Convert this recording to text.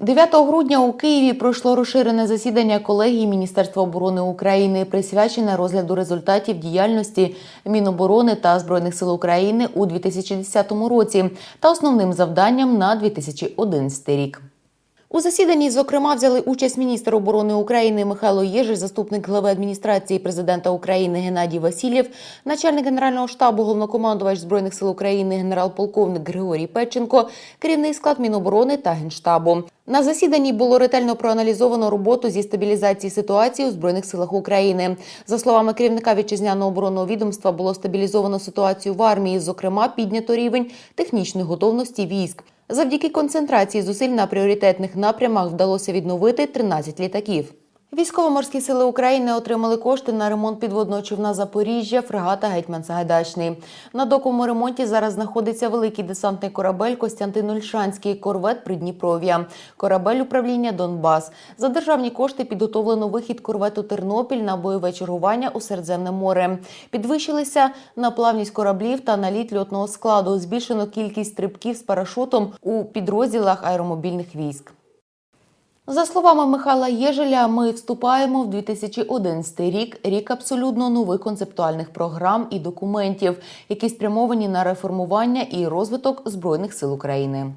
9 грудня у Києві пройшло розширене засідання колегії Міністерства оборони України, присвячене розгляду результатів діяльності Міноборони та Збройних сил України у 2010 році та основним завданням на 2011 рік. У засіданні, зокрема, взяли участь міністр оборони України Михайло Єжель, заступник глави адміністрації президента України Геннадій Васильєв, начальник генерального штабу, головнокомандувач збройних сил України генерал-полковник Григорій Печенко, керівний склад Міноборони та генштабу. На засіданні було ретельно проаналізовано роботу зі стабілізації ситуації у збройних силах України. За словами керівника вітчизняного оборонного відомства, було стабілізовано ситуацію в армії. Зокрема, піднято рівень технічної готовності військ. Завдяки концентрації зусиль на пріоритетних напрямах вдалося відновити 13 літаків. Військово-морські сили України отримали кошти на ремонт підводного човна Запоріжжя, фрегата Гетьман Сагайдачний. На доковому ремонті зараз знаходиться великий десантний корабель Костянтин Ольшанський, корвет Придніпров'я, корабель управління Донбас. За державні кошти підготовлено вихід корвету Тернопіль на бойове чергування у Середземне море. Підвищилися на плавність кораблів та наліт льотного складу. Збільшено кількість стрибків з парашутом у підрозділах аеромобільних військ. За словами Михайла Єжеля, ми вступаємо в 2011 рік, рік абсолютно нових концептуальних програм і документів, які спрямовані на реформування і розвиток збройних сил України.